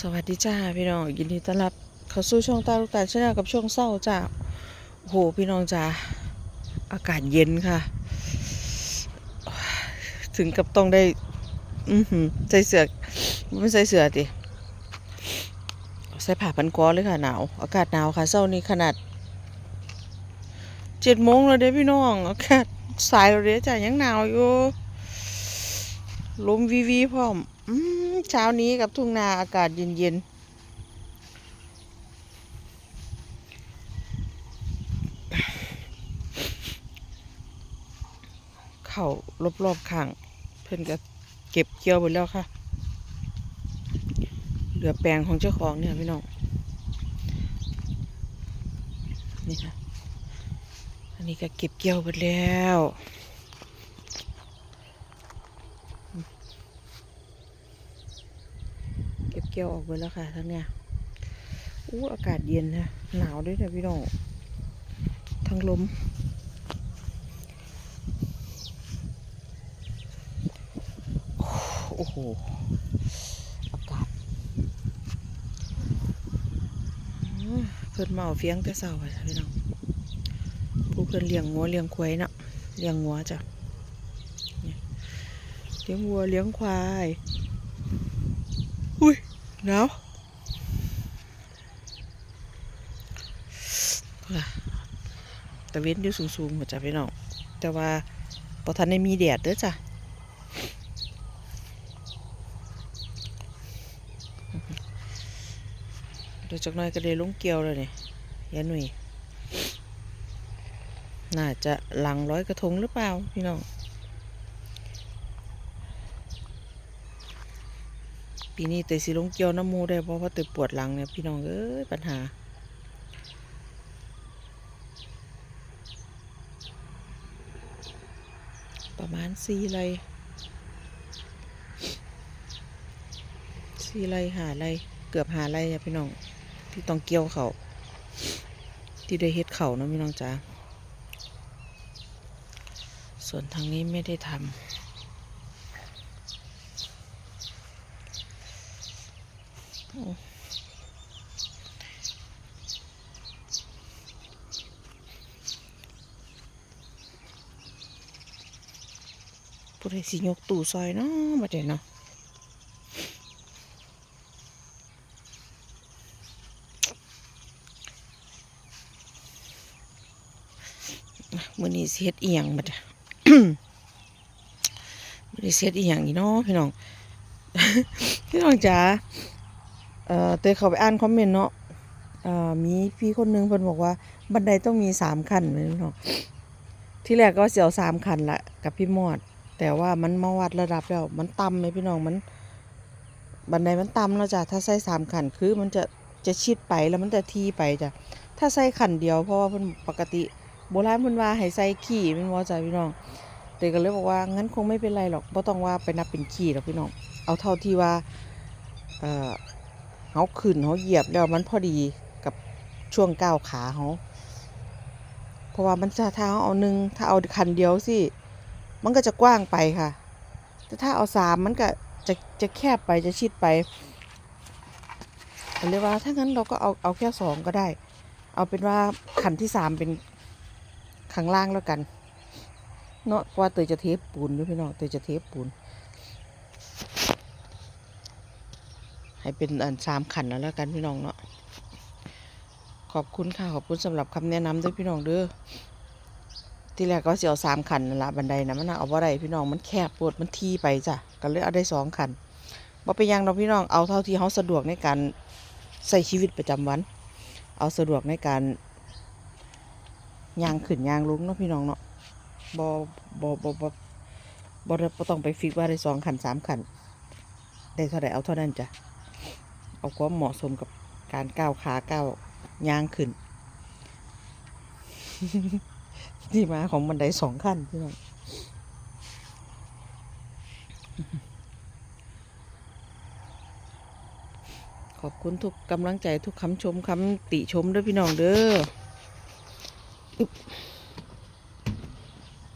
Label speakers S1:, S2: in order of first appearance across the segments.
S1: สวัสดีจ้าพี่น้องยินดีต้อนรับเข้าสู่ช่องตาลูกตาชาแนลกับช่วงเศร้าจ้าโหพี่น้องจ้าอากาศเย็นค่ะ ถึงกับต้องได้ อือหือใส่เสื้อไม่ใส่เสื้อดิใส่ผ้าพันคอเลยค่ะหนาว อากาศหนาวค่ะเศร้านี้ขนาดเจ็ดโมงแล้วเด้พี่น้องอากาศสายแล้วเด้จ้ายังหนาวอยู่ลมวีวีพร้อม เช้านี้กับทุ่งนาอากาศเย็นๆ เข่ารอบๆข้าง เพิ่นก็เก็บเกี่ยวไปแล้วค่ะ เหลือแปลงของเจ้าของเนี่ยพี่น้อง นี่ค่ะ อันนี้ก็เก็บเกี่ยวไปแล้ว เกี่ยวออกไปแล้วค่ะทั้งเนี้ยอู้อากาศเย็นนะหนาวด้วยนะพี่น้องทั้งลมโอ้โหอากาศเพิ่นาเอาเฟียงแต่เช้าไปพี่น้องผู้เพิ่นเลี้ยงงัวเลี้ยงควายเนาะเลี้ยงงัวจ้ะเลี้ยงวัวเลี้ยงควาย อุ้ยหนาวล่ะตะเว้นอยู่สูงๆหมดจ้ะพี่น้องแต่ว่าพอทันได้มีแดดเด้อจ้ะเดี๋ยวจักน่อยก็ได้ลงเกี่ยวแล้วนี่ยายหนุ่ยน่าจะหลังร้อยกระทงหรือเปล่าพี่น้อง ปีนี้เตยสิลงเกี่ยวน้ำมูได้เพราะว่าเตยปวดหลังเนี่ยพี่น้องเอ้ยปัญหา ประมาณสี่ไรสี่ไรหาไรเกือบหาไรอะพี่น้องที่ต้องเกี่ยวเขาที่ได้เฮ็ดเขานะพี่น้องจ้าส่วนทางนี้ไม่ได้ทำ ผู้ใดสิยกตู้ซอยเนาะบัดเดี๋ยวเนาะมื้อนี้สิเฮ็ดอียงบัดเนี่ยมื้อนี้สิเฮ็ดอียงอีเนาะพี่น้อง พี่น้องจ๋าเอ่อเตยเขาไปอ่านคอมเมนต์เนาะเอ่อมีพี่คนหนึงเพิ่นบอกว่าบันไดต้องมีสามขั้นเลยพี่น้องที่แรกก็เสียวสามขั้นละกับพี่มอด แต่ว่ามันมาวัดระดับแล้ว มันต่ำเลยพี่น้องมัน บันไดมันต่ำแล้วจ้ะถ้าใส่สามขันคือมันจะจะชิดไปแล้วมันจะทีไปจ้ะถ้าใส่ขันเดียวเพราะว่าเพิ่นปกติ โบราณเพิ่นว่าให้ใส่ขี่เป็นว่าจ้ะพี่น้องเด็กก็เลยบอกว่างั้นคงไม่เป็นไรหรอกบ่ต้องว่าไปนับเป็นขี่หรอกพี่น้องเอาเท่าที่ว่าเออเฮาขึ้นเฮาเหยียบแล้วมันพอดีกับช่วงก้าวขาเฮาเพราะว่ามันจะถ้าเฮาเอาหนึ่งถ้าเอาคันเดียวสิ มันก็จะกว้างไปค่ะ แต่ถ้าเอาสามมันก็จะจะแคบไปจะชิดไปก็เลยว่าถ้างั้นเราก็เอาเอาแค่สองก็ได้ เอาเป็นว่าขันที่สามเป็นข้างล่างแล้วกัน เนาะเพราะว่าเตยจะเทปปูนด้วยพี่น้องเตยจะเทปปูน ให้เป็นอันสามขันแล้วแล้วกันพี่น้องเนาะขอบคุณค่ะ ขอบคุณสำหรับคำแนะนำด้วยพี่น้องเด้อ ที่แรกก็เสียวสามขันนั่นละบันไดนะมันเอาว่าไรพี่น้องมันแคบปวดมันทีไปจ้ะก็เลยเอาได้สองขันบ่เป็นยังเราพี่น้องเอาเท่าที่เขาสะดวกในการใช้ชีวิตประจำวัน เอาสะดวกในการยางขึ้นยางลุงเนาะพี่น้องเนาะบ่บ่บ่บ่บ่ได้บ่ต้องไปฟิกว่าได้สองขันสามขันได้เท่าไหร่เอาเท่านั้นจ้ะเอาความเหมาะสมกับการก้าวขาก้าวยางขึ้น ที่มาของบันไดสองขั้นพี่น้องขอบคุณทุกกำลังใจทุกคำชมคำติชมด้วยพี่น้องเด้ออึ๊บ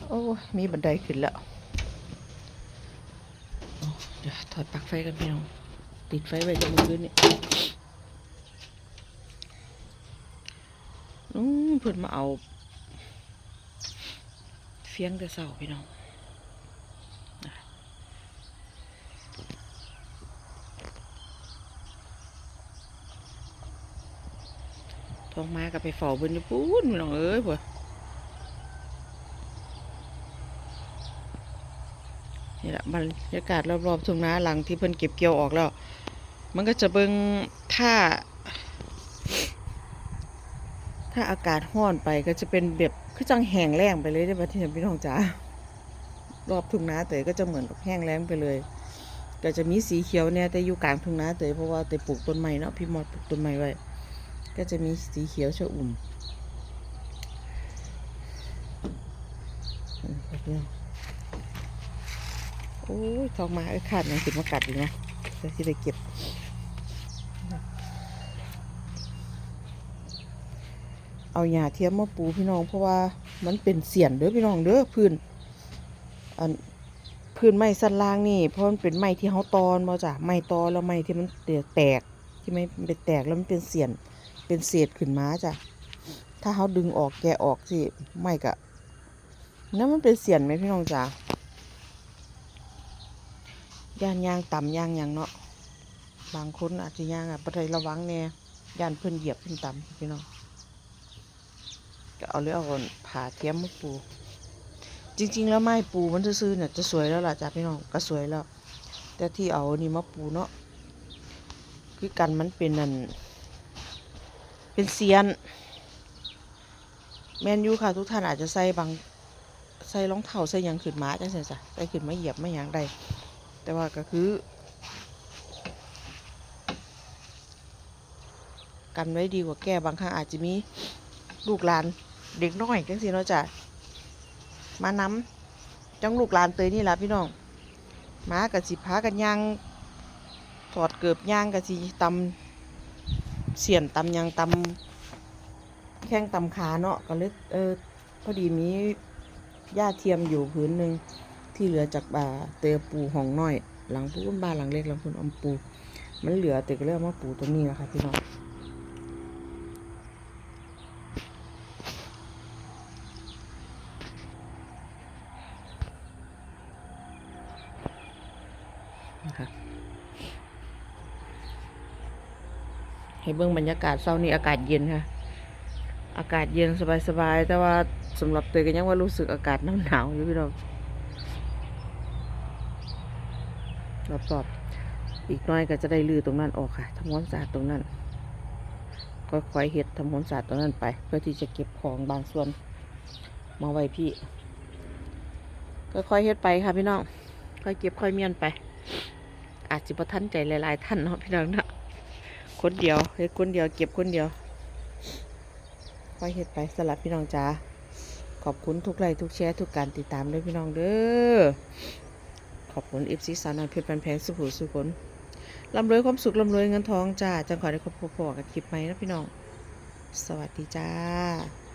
S1: โอ้มีบันไดขึ้นแล้ว เดี๋ยวถอดปลั๊กไฟกันพี่น้อง ติดไฟไว้จะมือขึ้นนี่นู้นเพิ่นมาเอา ฟียงแต่เสาพี่น้องท้องมากับไปเฝ้าเพิ่นอยู่ปูนพี่น้องเอ้ยพวนี่แหละบรรยากาศรอบๆทุ่งนาหลังที่เพิ่นเก็บเกี่ยวออกแล้ว มันก็จะเบิ่งถ้า ถ้าอากาศห้อนไปก็จะเป็นแบบ คือจังแห้งแล้งไปเลยได้อบัดที่พี่น้องจ๋ารอบทุ่งนาเตยก็จะเหมือนกับแห้งแล้งไปเลย ก็จะมีสีเขียวเนี่ยแต่อยู่กลางทุ่งนาเตยเพราะว่าเตยปลูกต้นไม้เนาะพี่มอดปลูกต้นไม้ไว้ ก็จะมีสีเขียวชอุ่มโอ้ยทองมาไอ้ยขาดยังติดมากัดอยู่เนาะแต่ที่ได้เก็บ เอาหญ้าเทียมมาปูพี่น้อง เพราะว่ามันเป็นเสียนเด้อพี่น้องเด้อพื้นอันพื้นไม้สันล่างนี่เพราะมันเป็นไม้ที่เขาตอนมาจ้ะไม้ตอนแล้วไม้ที่มันแตกที่ไม่เป็นแตกแล้วมันเป็นเสียนเป็นเศษขึ้นมาจ้ะถ้าเขาดึงออกแกะออกสิไม่กะนั่นมันเป็นเสียนไหมพี่น้องจ๋าย่านยางต่ำยางหยังเนาะบางคนอาจจะยางอะปะไระวังแน่ย่านเพิ่นเหยียบเพิ่นต่ำพี่น้อง ก็เอาเลยเอาก่อนผ่าเทียมมาปู จริง ๆ แล้วไม้ปูมันซื่อๆเนี่ยจะสวยแล้วล่ะจ้ะพี่น้องก็สวยแล้ว แต่ที่เอานี่มาปูเนาะคือกันมันเป็นนั่นเป็นเซียน แมนยูค่ะ ทุกท่านอาจจะใส่บางใส่รองเท้าใส่ยังขึ้นมาจังซี่จ้ะใส่ขึ้นมาเหยียบไม่ยังได้แต่ว่าก็คือ กันไว้ดีกว่าแก้บางครั้งอาจจะมี ลูกหลานเด็กน้อยจังสิเนาะจ้ะมาน้ำจังลูกหลานเตยนี่ล่ะพี่น้องหมากับสิพากันย่างถอดเกือบย่างกับสิตำเสียนตำยางตำแข้งตำขาเนาะก็เลยเออพอดีมีหญ้าเทียมอยู่พื้นหนึ่งที่เหลือจากบ่าเตยปูห้องน้อย หลังปูนบ้านหลังเล็กหลังปูนอมปู มันเหลือเตยก็เลยเอามาปูตรงนี้นะคะพี่น้อง ให้เบื้องบรรยากาศเช้านี้อากาศเย็นค่ะ อากาศเย็นสบายๆ แต่ว่าสำหรับเตยก็ยังว่ารู้สึกอากาศหนาวหนาวๆอยู่พี่น้องรอบๆอีกน้อยก็จะได้ลือตรงนั้นออกค่ะทำความสะอาดตรงนั้นค่อยๆเฮ็ดทำความสะอาดตรงนั้นไป เพื่อที่จะเก็บของบางส่วน มาไว้พี่ค่อยๆเฮ็ดไปค่ะพี่น้อง ค่อยเก็บค่อยเมียนไป อาจจะประทันใจหลายๆท่านเนาะพี่น้องเนาะ คนเดียวเฮ็ดคนเดียว เก็บคนเดียวค่อยเฮ็ดไปสลับพี่น้องจ้าขอบคุณทุกไลค์ทุกแชร์ทุกการติดตามด้วยพี่น้องเด้อขอบคุณอิฟซีสาวน้อยเพชรปันแพงสุขุสุขนร่ำรวยความสุขร่ำรวยเงินทองจ้าจังขอได้ครบพอกับคลิปไหมนะพี่น้อง สวัสดีจ้า